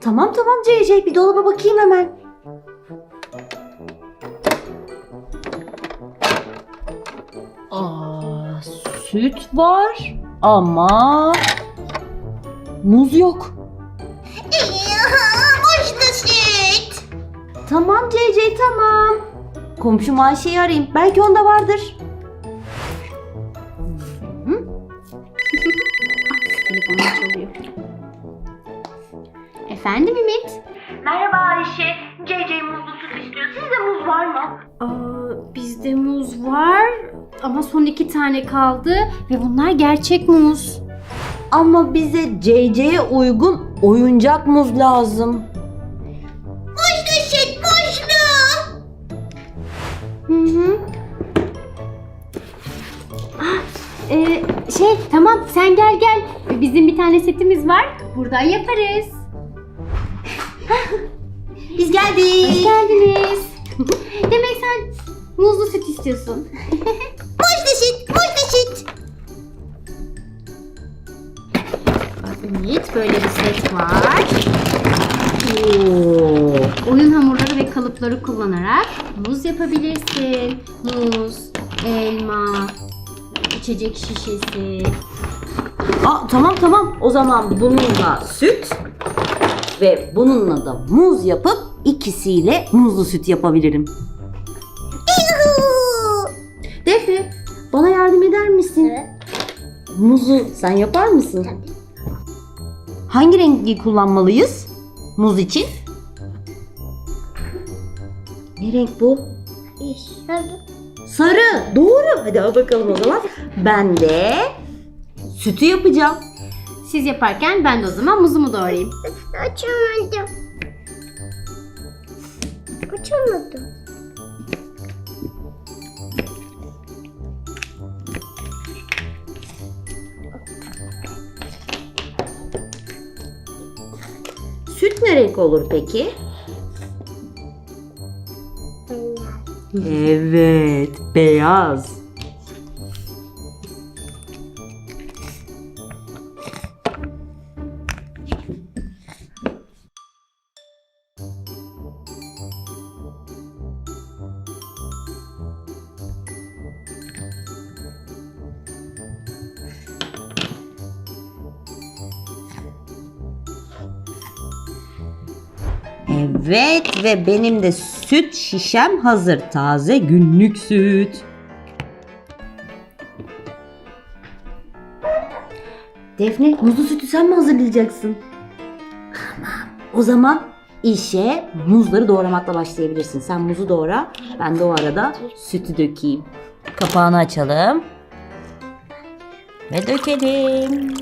Tamam süt var ama muz yok. Komşum Ayşe'yi arayayım. Belki onda vardır. Hı? Telefonum çalıyor. Efendim Ümit? Merhaba Ayşe. CC muzlu süt istiyor. Sizde muz var mı? Aa, bizde muz var ama son iki tane kaldı ve bunlar gerçek muz. Ama bize CC'ye uygun oyuncak muz lazım. E, şey tamam sen gel gel. Bizim bir tane setimiz var. Buradan yaparız. Biz geldik. Hoş geldiniz. Demek sen muzlu süt istiyorsun. Muşlu süt, muşlu süt. Ümit böyle bir set var. Oo. Oyun hamurları ve kalıpları kullanarak muz yapabilirsin. Muz, elma, içecek şişesi. Aa, tamam tamam. O zaman bununla süt ve bununla da muz yapıp ikisiyle muzlu süt yapabilirim. Defne bana yardım eder misin? Muzu sen yapar mısın? Hangi rengi kullanmalıyız? Muz için? Ne renk bu? Sarı. Doğru. Hadi al bakalım o zaman. Ben de sütü yapacağım. Siz yaparken ben de o zaman muzumu doğrayayım. Açamadım. Açamadım. Süt ne renk olur peki? Evet, beyaz. Evet ve benim de süt şişem hazır. Taze günlük süt. Defne muzlu sütü sen mi hazırlayacaksın? Tamam. O zaman işe muzları doğramakla başlayabilirsin. Sen muzu doğra. Ben de o arada sütü dökeyim. Kapağını açalım. Ve dökelim.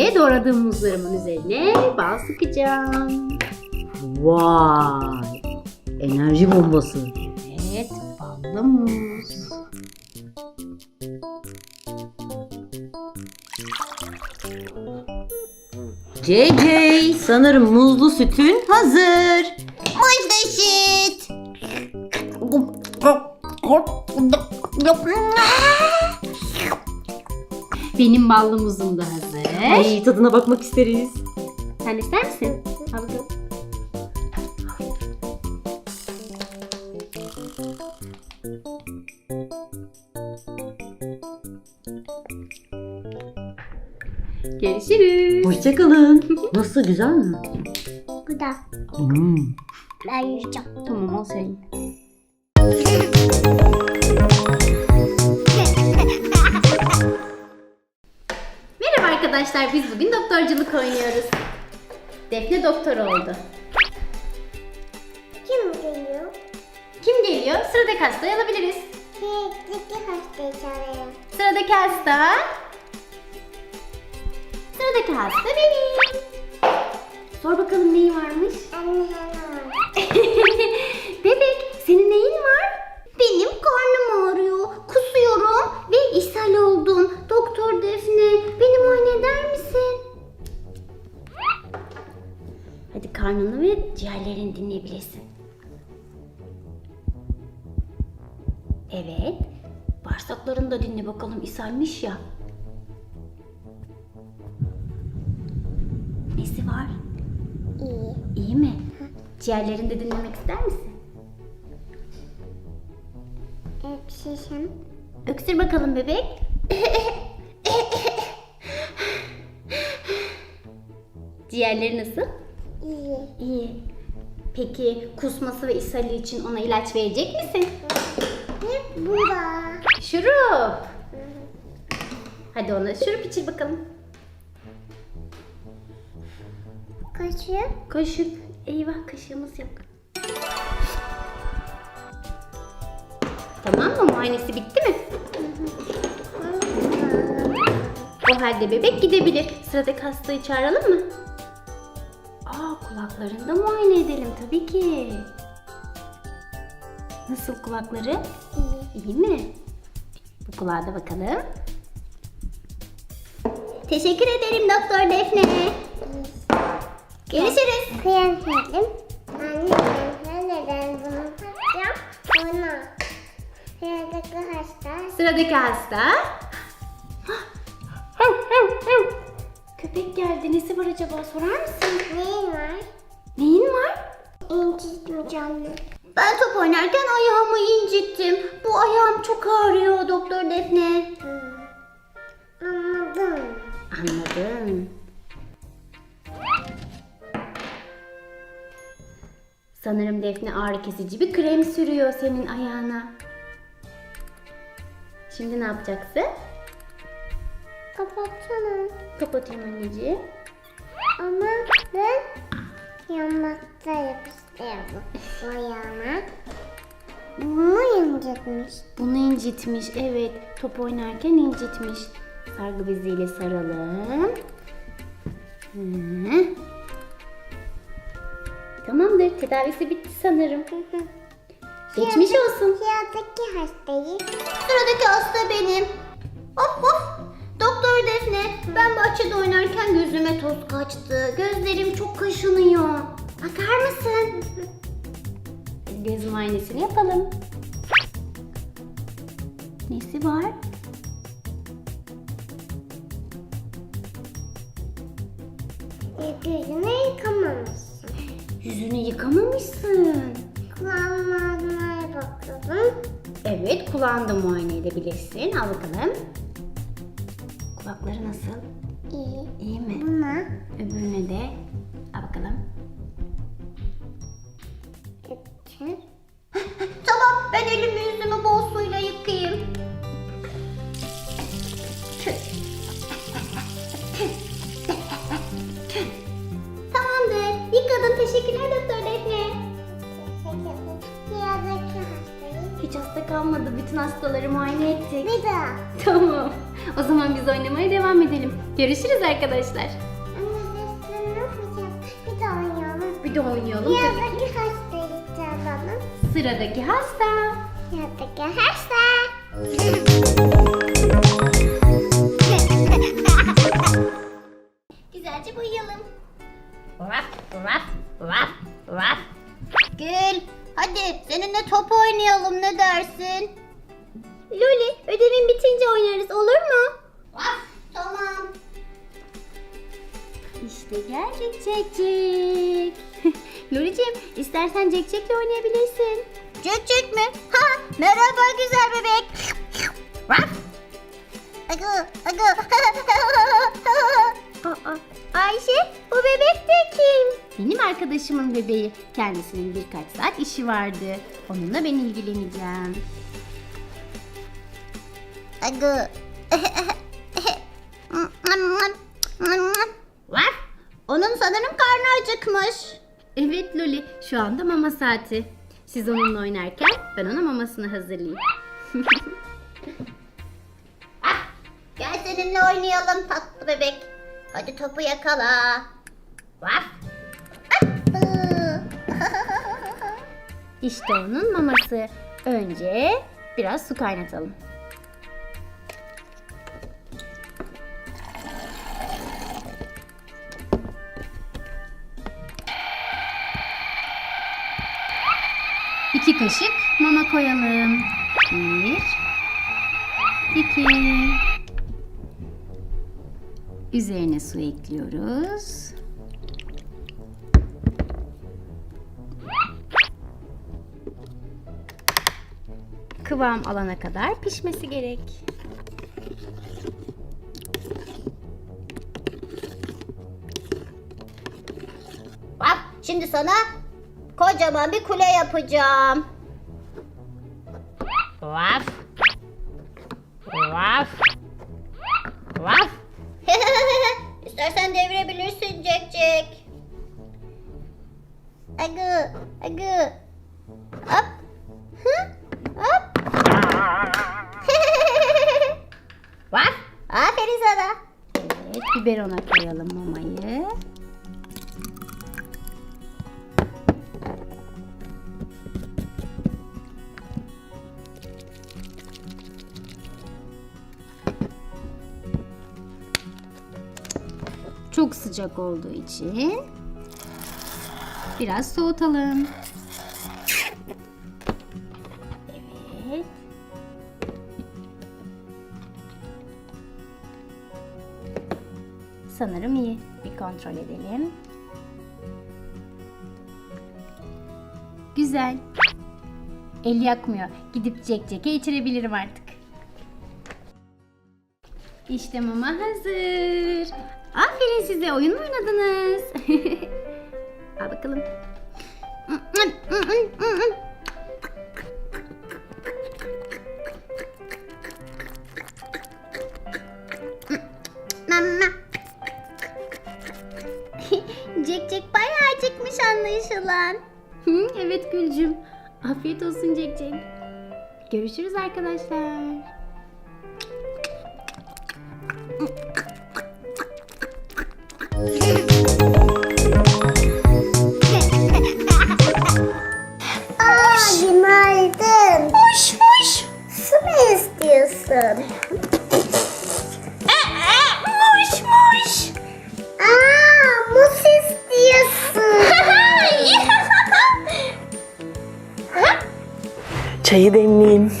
De doğradığım muzlarımın üzerine bal sıkacağım. Vay. Enerji bombası. Evet, ballı muz. JJ sanırım muzlu sütün hazır. Muşlu süt. Benim ballı muzum da hazır. Ay tadına bakmak isteriz. Sen ister misin? Al bakalım. Görüşürüz. Hoşçakalın. Nasıl güzel mi? Bu da. Hmm. Ben yiyeceğim. Tamam al sen. arkadaşlar biz bugün doktorculuk oynuyoruz. Defne doktor oldu. Kim geliyor? Kim geliyor? Sıradaki hastayı alabiliriz. Keklikli hastayı çağırıyorum. Sıradaki hasta. Sıradaki hasta benim. Sor bakalım neyi varmış? Anne. Bebek senin neyin var? Karnını ve ciğerlerini dinleyebilirsin. Evet. Bağırsaklarını da dinle bakalım ishalmiş ya. Nesi var? İyi. İyi mi? Ciğerlerini de dinlemek ister misin? Öpüşüşüm. Öksür bakalım bebek. Ciğerleri nasıl? İyi. İyi. Peki kusması ve ishali için ona ilaç verecek misin? Ne bu da? Şurup. Hadi ona şurup içir bakalım. Kaşık. Kaşık. Eyvah kaşığımız yok. Tamam mı? Muayenesi bitti mi? O halde bebek gidebilir. Sıradaki hastayı çağıralım mı? Aa kulaklarını da muayene edelim tabii ki. Nasıl kulakları? İyi. İyi mi? Bu kulağa da bakalım. Teşekkür ederim Doktor Defne. Görüşürüz. Kıyafetim. Anne ben neden bunu takacağım? Ona. Sıradaki hasta. Sıradaki hasta. Köpek geldi. Nesi var acaba? Sorar mısın? Neyin var? Neyin var? İncittim canlı. Ben top oynarken ayağımı incittim. Bu ayağım çok ağrıyor Doktor Defne. Hmm. Anladım. Anladım. Sanırım Defne ağrı kesici bir krem sürüyor senin ayağına. Şimdi ne yapacaksın? Kapatsana. Kapatayım anneciğim. Ama ben yanmakta yapıştırdım ayağıma. Bunu incitmiş. Bunu incitmiş. Evet. Top oynarken incitmiş. Sargı beziyle saralım. Hı. Tamamdır. Tedavisi bitti sanırım. Geçmiş olsun. Sıradaki hastayı. Sıradaki hasta benim. Toz kaçtı. Gözlerim çok kaşınıyor. Bakar mısın? Göz muayenesini yapalım. Nesi var? Gözünü yıkamamışsın. Yüzünü yıkamamışsın. Kulağıma bakıyordum. Evet, kulağını da muayene edebilirsin. Al bakalım. Kulakları nasıl? Arkadaşlar. Bir daha oynayalım. Bir de oynayalım. Sıradaki hastayı çağıralım. Sıradaki hasta. Sıradaki hasta. Güzelce boyayalım. Raf, raf, raf, raf. Gül, hadi seninle top oynayalım ne dersin? Loli, ödevin bitince oynarız olur mu? İşte geldik Cekcek. Loli'cim istersen Cekcek'le oynayabilirsin. Cekcek mi? Ha, merhaba güzel bebek. Agı, agı. Aa, Ayşe, bu bebek de kim? Benim arkadaşımın bebeği. Kendisinin birkaç saat işi vardı. Onunla ben ilgileneceğim. Agı. şu anda mama saati. Siz onunla oynarken ben ona mamasını hazırlayayım. ah, gel seninle oynayalım tatlı bebek. Hadi topu yakala. Vaf. işte onun maması. Önce biraz su kaynatalım. Kaşık mama koyalım. Bir, iki. Üzerine su ekliyoruz. Kıvam alana kadar pişmesi gerek. Bak şimdi sana kocaman bir kule yapacağım. Vaf. Vaf. Vaf. İstersen devirebilirsin Jack Jack. Agı, agı. Hop. Hı? Hop. Vaf. Aferin sana. Evet, biberona koyalım mamayı. Sıcak olduğu için biraz soğutalım. Sanırım iyi. Bir kontrol edelim. Güzel. El yakmıyor. Gidip Jack Jack'e içirebilirim artık. İşte mama hazır. Aferin size oyun mu oynadınız? Al bakalım. Mama. Jack Jack bayağı acıkmış anlaşılan. Evet Gülcüm. Afiyet olsun Jack Jack. Görüşürüz arkadaşlar. Çayı demleyeyim.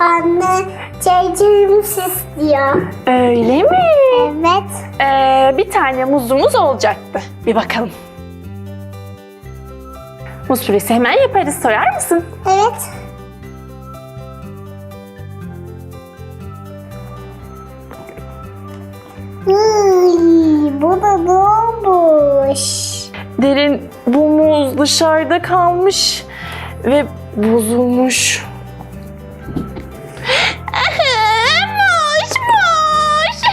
Anne, çaycığımız istiyor. Öyle mi? Evet. Ee, bir tane muzumuz olacaktı. Bir bakalım. Muz püresi hemen yaparız. Sorar mısın? Evet. Hıy, bu da ne olmuş? Derin bu muz dışarıda kalmış ve bozulmuş. Moş moş.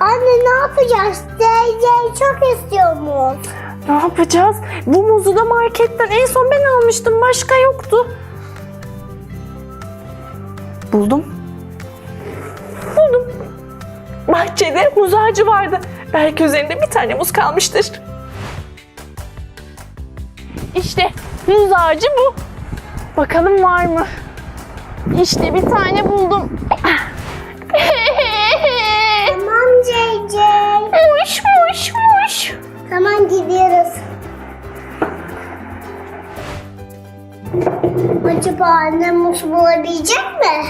Anne ne yapacağız? Teyze çok istiyormuş. Ne yapacağız? Bu muzu da marketten en son ben almıştım. Başka yoktu. Bahçede muz ağacı vardı. Belki üzerinde bir tane muz kalmıştır. İşte muz ağacı bu. Bakalım var mı? İşte bir tane buldum. Tamam Ceyce. muş muş muş. Tamam gidiyoruz. Acaba annem muz bulabilecek mi?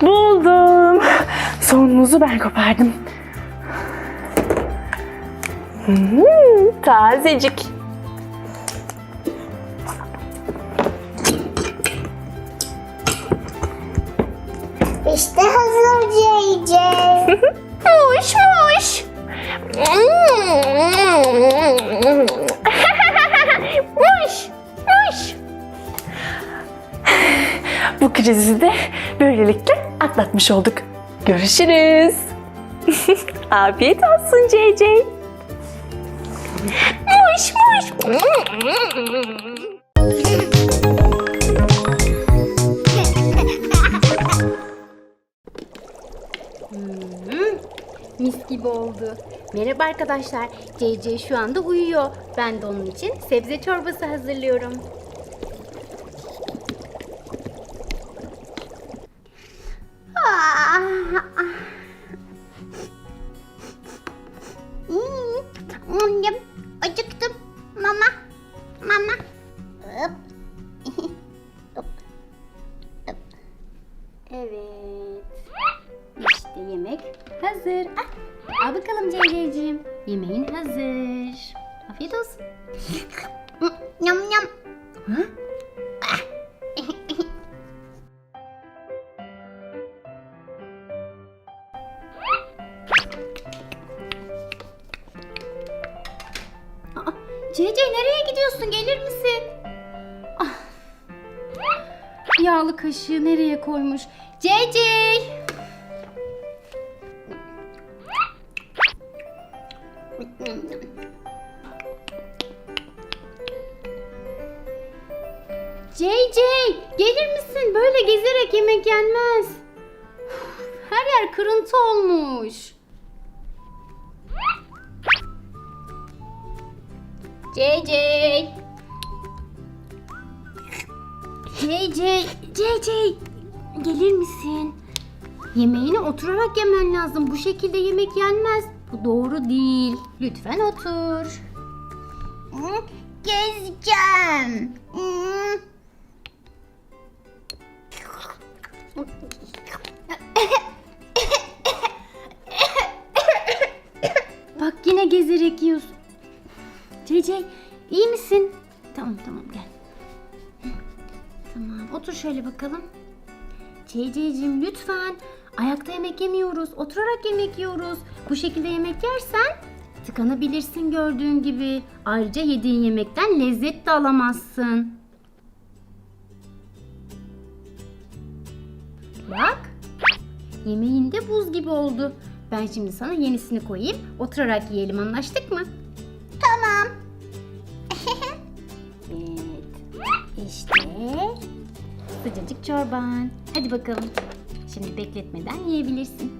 Buldum. Son muzu ben kopardım. Hmm, tazecik. İşte hazır Ceyce. Muş muş. muş muş. Bu krizi de böylelikle atlatmış olduk. Görüşürüz. Afiyet olsun CC. Muş muş. Mis gibi oldu. Merhaba arkadaşlar. CC şu anda uyuyor. Ben de onun için sebze çorbası hazırlıyorum. Evet. İşte yemek hazır. Ah, al bakalım CC'ciğim. Yemeğin hazır. Afiyet olsun. Yum yum. Aa, CC nereye gidiyorsun? Gelir misin? Ah. Yağlı kaşığı nereye koymuş? JJ gelir misin? Böyle gezerek yemek yenmez. Her yer kırıntı olmuş. JJ. JJ, JJ gelir misin? Yemeğini oturarak yemen lazım. Bu şekilde yemek yenmez. Bu doğru değil. Lütfen otur. Gezeceğim. Bak yine gezerek yiyorsun. JJ iyi misin? Tamam tamam gel. Tamam otur şöyle bakalım. JJ'cim lütfen. Ayakta yemek yemiyoruz. Oturarak yemek yiyoruz. Bu şekilde yemek yersen tıkanabilirsin gördüğün gibi. Ayrıca yediğin yemekten lezzet de alamazsın. Bak. Yemeğin de buz gibi oldu. Ben şimdi sana yenisini koyayım. Oturarak yiyelim anlaştık mı? Tamam. Evet. İşte sıcacık çorban. Hadi bakalım. Şimdi bekletmeden yiyebilirsin.